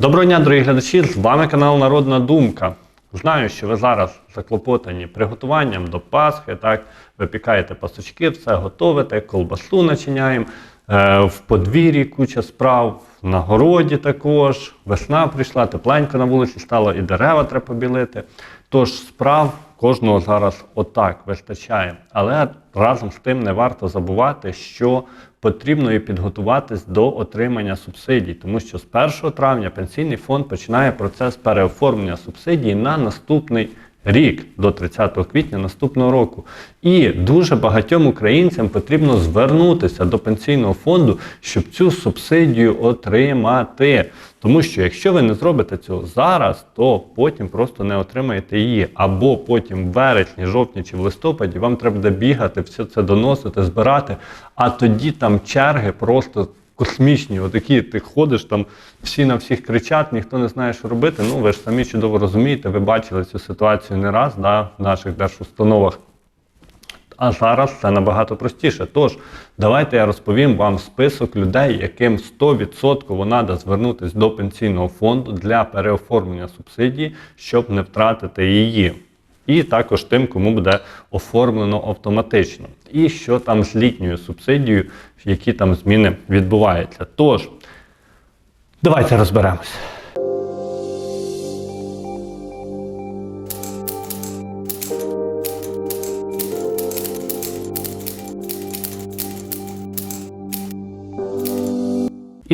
Доброго дня, дорогі глядачі! З вами канал Народна Думка. Знаю, що ви зараз заклопотані приготуванням до Пасхи, так, випікаєте пасочки, все готовите, колбасу начиняємо. Е, в подвір'ї куча справ, на городі також. Весна прийшла, тепленько на вулиці стало, і дерева треба побілити. Тож справ кожного зараз отак вистачає. Але разом з тим не варто забувати, що потрібно і підготуватись до отримання субсидій, тому що з 1 травня пенсійний фонд починає процес переоформлення субсидій на наступний рік до 30 квітня наступного року. І дуже багатьом українцям потрібно звернутися до пенсійного фонду, щоб цю субсидію отримати. Тому що якщо ви не зробите цього зараз, то потім просто не отримаєте її. Або потім в вересні, жовтні чи в листопаді вам треба бігати, все це доносити, збирати. А тоді там черги просто космічні. Отакі ти ходиш там, всі на всіх кричать, ніхто не знає, що робити. Ну ви ж самі чудово розумієте, ви бачили цю ситуацію не раз да, в наших держустановах. А зараз це набагато простіше. Тож, давайте я розповім вам список людей, яким 100% треба звернутися до пенсійного фонду для переоформлення субсидії, щоб не втратити її. І також тим, кому буде оформлено автоматично. І що там з літньою субсидією, які там зміни відбуваються. Тож, давайте розберемось.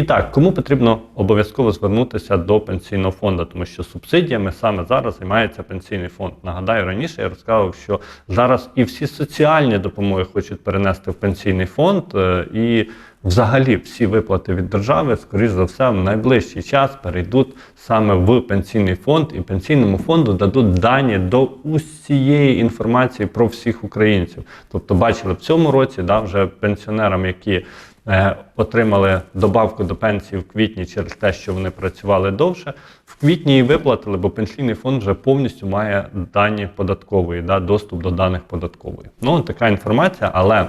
Так, кому потрібно обов'язково звернутися до пенсійного фонду, тому що субсидіями саме зараз займається пенсійний фонд. Нагадаю, раніше я розказував, що зараз і всі соціальні допомоги хочуть перенести в пенсійний фонд, е, і взагалі всі виплати від держави, скоріш за все, в найближчий час перейдуть саме в пенсійний фонд, і пенсійному фонду дадуть дані до усієї інформації про всіх українців. Тобто, бачили в цьому році, да, вже пенсіонерам, які е, отримали добавку до пенсії в квітні через те, що вони працювали довше. В квітні її виплатили, бо пенсійний фонд вже повністю має дані податкової, да, доступ до даних податкової. Ну, така інформація, але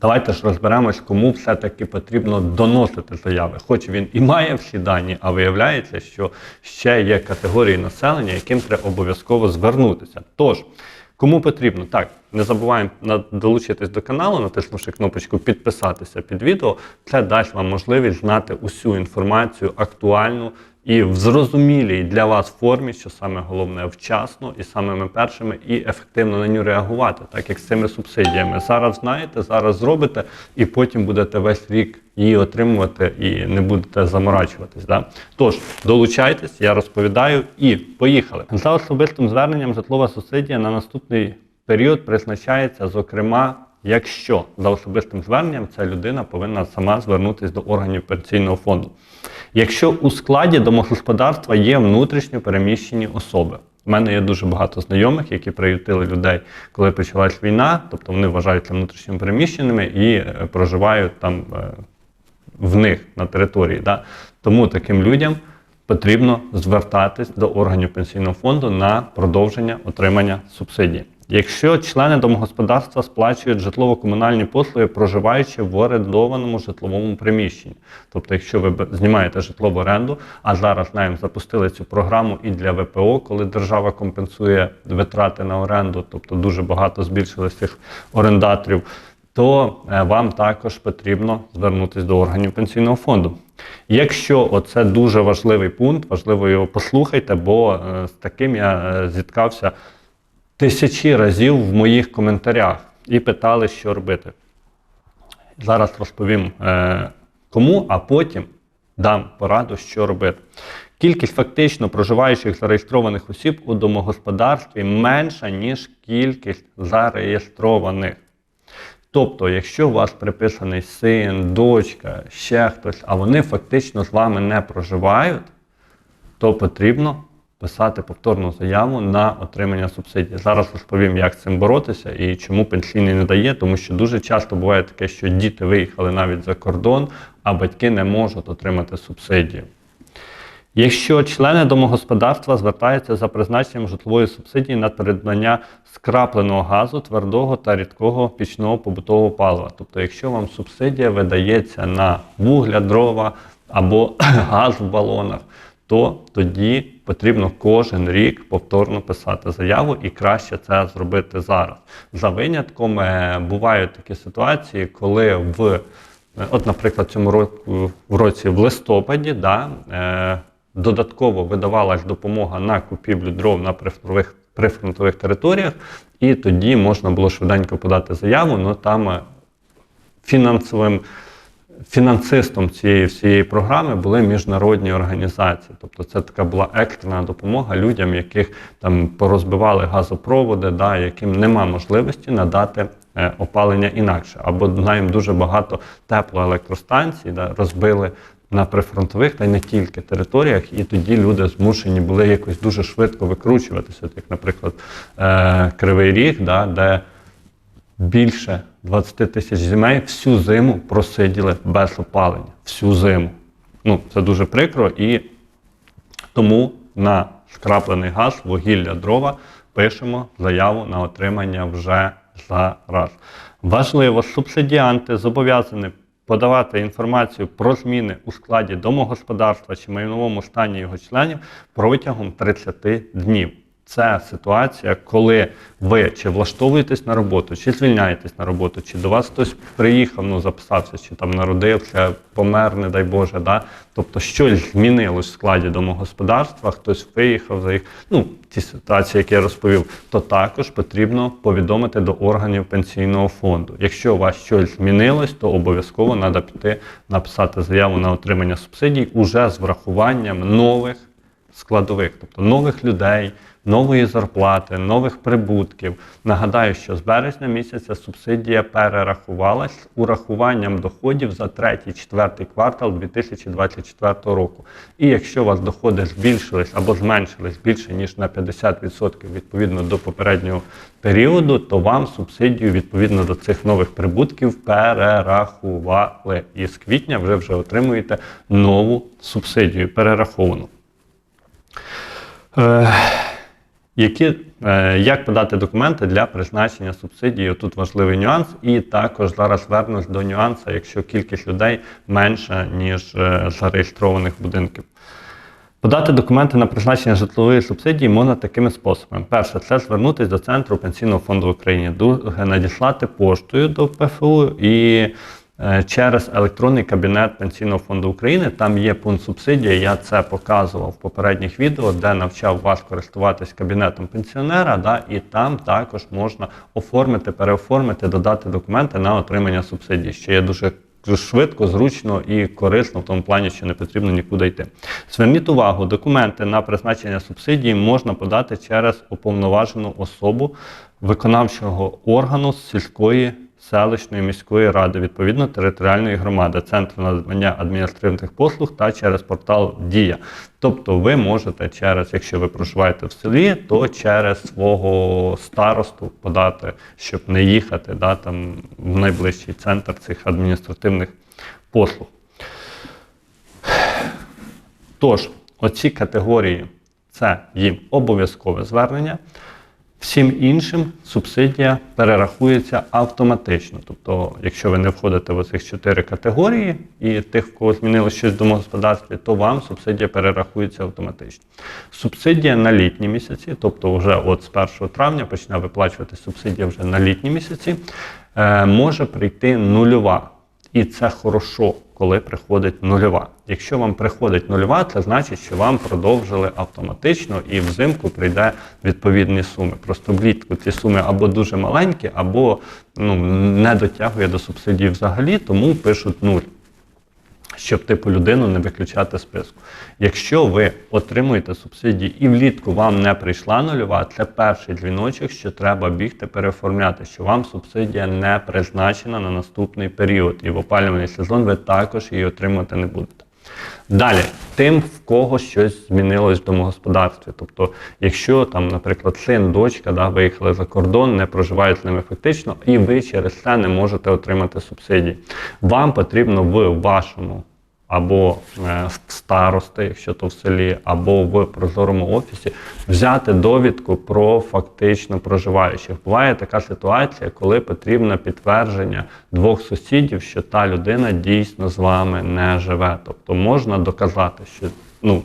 давайте ж розберемось, кому все-таки потрібно доносити заяви. Хоч він і має всі дані, а виявляється, що ще є категорії населення, яким треба обов'язково звернутися. Тож, Кому потрібно, так, не забуваємо долучитись до каналу, натиснувши кнопочку підписатися під відео. Це дасть вам можливість знати усю інформацію актуальну і в зрозумілій для вас формі, що саме головне вчасно і самими першими, і ефективно на нього реагувати, так як з цими субсидіями. Зараз знаєте, зараз зробите, і потім будете весь рік її отримувати і не будете заморачуватись. Да? Тож долучайтесь, я розповідаю і поїхали. За особистим зверненням житлова субсидія на наступний період призначається, зокрема. Якщо за особистим зверненням ця людина повинна сама звернутися до органів пенсійного фонду. Якщо у складі домогосподарства є внутрішньо переміщені особи, у мене є дуже багато знайомих, які приютили людей, коли почалась війна, тобто вони вважаються внутрішньо переміщеними і е, проживають там е, в них на території. Да? Тому таким людям потрібно звертатись до органів пенсійного фонду на продовження отримання субсидії. Якщо члени домогосподарства сплачують житлово-комунальні послуги, проживаючи в орендованому житловому приміщенні, тобто, якщо ви знімаєте житло в оренду, а зараз знаємо, запустили цю програму і для ВПО, коли держава компенсує витрати на оренду, тобто дуже багато збільшилось цих орендаторів, то е, вам також потрібно звернутися до органів пенсійного фонду. Якщо оце дуже важливий пункт, важливо його послухайте, бо е, з таким я е, зіткався тисячі разів в моїх коментарях і питали, що робити. Зараз розповім е, кому, а потім дам пораду, що робити. Кількість фактично проживаючих зареєстрованих осіб у домогосподарстві менша, ніж кількість зареєстрованих. Тобто, якщо у вас приписаний син, дочка, ще хтось, а вони фактично з вами не проживають, то потрібно писати повторну заяву на отримання субсидії. Зараз розповім, як з цим боротися і чому пенсійний не дає, тому що дуже часто буває таке, що діти виїхали навіть за кордон, а батьки не можуть отримати субсидію. Якщо члени домогосподарства звертаються за призначенням житлової субсидії на придбання скрапленого газу, твердого та рідкого пічного побутового палива. Тобто, якщо вам субсидія видається на вугля, дрова, або газ в балонах, то тоді потрібно кожен рік повторно писати заяву і краще це зробити зараз. За винятком е, бувають такі ситуації, коли в е, от, наприклад, цьому року в році в листопаді да, е, додатково видавалась допомога на купівлю дров на прифронтових, прифронтових територіях, і тоді можна було швиденько подати заяву, але там е, фінансовим фінансистом цієї всієї програми були міжнародні організації. Тобто це така була екстрена допомога людям, яких там порозбивали газопроводи, да, яким нема можливості надати е, опалення інакше. Або знаємо дуже багато теплоелектростанцій, да, розбили. На прифронтових та й не тільки територіях, і тоді люди змушені були якось дуже швидко викручуватися, як, наприклад, е, Кривий Ріг, да, де більше 20 тисяч сімей всю зиму просиділи без опалення. Всю зиму. Ну, це дуже прикро. І тому на скраплений газ, вугілля, дрова пишемо заяву на отримання вже зараз. Важливо, субсидіанти зобов'язані подавати інформацію про зміни у складі домогосподарства чи майновому стані його членів протягом 30 днів. Це ситуація, коли ви чи влаштовуєтесь на роботу, чи звільняєтесь на роботу, чи до вас хтось приїхав, ну записався, чи там народився, помер, не дай Боже, да? тобто щось змінилось в складі домогосподарства, хтось виїхав за їх. Ну, ті ситуації, які я розповів, то також потрібно повідомити до органів пенсійного фонду. Якщо у вас щось змінилось, то обов'язково треба піти написати заяву на отримання субсидій уже з врахуванням нових складових, тобто нових людей, нової зарплати, нових прибутків. Нагадаю, що з березня місяця субсидія перерахувалась з урахуванням доходів за третій, четвертий квартал 2024 року. І якщо у вас доходи збільшились або зменшились більше ніж на 50% відповідно до попереднього періоду, то вам субсидію відповідно до цих нових прибутків перерахували. І з квітня ви вже отримуєте нову субсидію перераховану. Е, які, е, як подати документи для призначення субсидії? Тут важливий нюанс, і також зараз вернусь до нюансу, якщо кількість людей менша, ніж е, зареєстрованих будинків. Подати документи на призначення житлової субсидії можна такими способами. Перше, це звернутися до Центру пенсійного фонду друге, надіслати поштою до ПФУ і через електронний кабінет Пенсійного фонду України. Там є пункт субсидії. Я це показував в попередніх відео, де навчав вас користуватись кабінетом пенсіонера. Да, і там також можна оформити, переоформити, додати документи на отримання субсидії, що є дуже швидко, зручно і корисно в тому плані, що не потрібно нікуди йти. Зверніть увагу, документи на призначення субсидії можна подати через уповноважену особу виконавчого органу сільської. Селищної міської ради, відповідно територіальної громади, центру надання адміністративних послуг та через портал Дія. Тобто ви можете через, якщо ви проживаєте в селі, то через свого старосту подати, щоб не їхати да, там, в найближчий центр цих адміністративних послуг. Тож, оці категорії це їм обов'язкове звернення. Всім іншим субсидія перерахується автоматично. Тобто, якщо ви не входите в цих чотири категорії і тих, в кого змінилось щось в домогосподарстві, то вам субсидія перерахується автоматично. Субсидія на літні місяці, тобто вже от з 1 травня почне виплачувати субсидія вже на літні місяці, е, може прийти нульова. І це хорошо, коли приходить нульова. Якщо вам приходить нульова, це значить, що вам продовжили автоматично і взимку прийде відповідні суми. Просто влітку ці суми або дуже маленькі, або ну, не дотягує до субсидії взагалі, тому пишуть нуль. Щоб типу людину не виключати списку. Якщо ви отримуєте субсидії і влітку вам не прийшла нульова, це перший дзвіночок, що треба бігти переоформляти, що вам субсидія не призначена на наступний період, і в опалювальний сезон ви також її отримати не будете. Далі, тим, в кого щось змінилось в домогосподарстві. Тобто, якщо там, наприклад, син, дочка да, виїхали за кордон, не проживають з ними фактично, і ви через це не можете отримати субсидії. Вам потрібно в вашому або е, старости, якщо то в селі, або в прозорому офісі, взяти довідку про фактично проживаючих. Буває така ситуація, коли потрібно підтвердження двох сусідів, що та людина дійсно з вами не живе. Тобто можна доказати, що ну.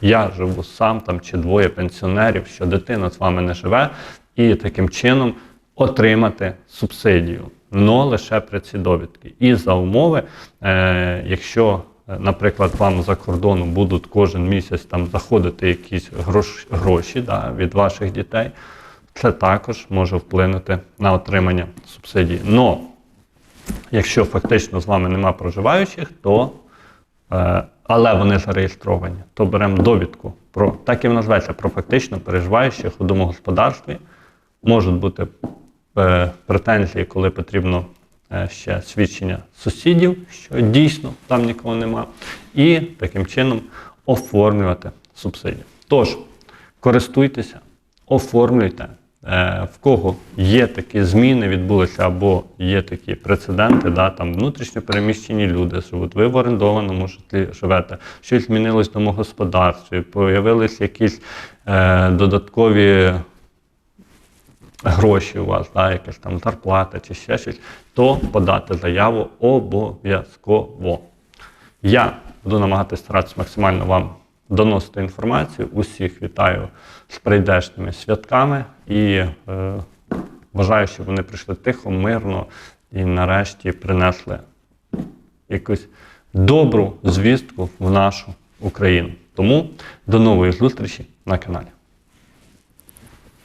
Я живу сам там чи двоє пенсіонерів, що дитина з вами не живе, і таким чином отримати субсидію, но лише при ці довідки. І за умови, е, якщо, наприклад, вам за кордону будуть кожен місяць там заходити якісь грош, гроші да, від ваших дітей, це також може вплинути на отримання субсидії. Но якщо фактично з вами нема проживаючих, то е, але вони зареєстровані, то беремо довідку про так і називається про фактично переживаючих у домогосподарстві. Можуть бути е, претензії, коли потрібно е, ще свідчення сусідів, що дійсно там нікого нема, і таким чином оформлювати субсидію. Тож, користуйтеся, оформлюйте. Е, В кого є такі зміни, відбулися або є такі прецеденти, да, там внутрішньо переміщені люди живуть, ви в орендованому житлі живете, щось змінилось в домогосподарстві, появились якісь е, додаткові гроші у вас, да, якась там зарплата чи ще щось, то подати заяву обов'язково. Я буду намагатися старатися максимально вам доносити інформацію. Усіх вітаю з прийдешніми святками і е, бажаю, щоб вони прийшли тихо, мирно і нарешті принесли якусь добру звістку в нашу Україну. Тому до нової зустрічі на каналі.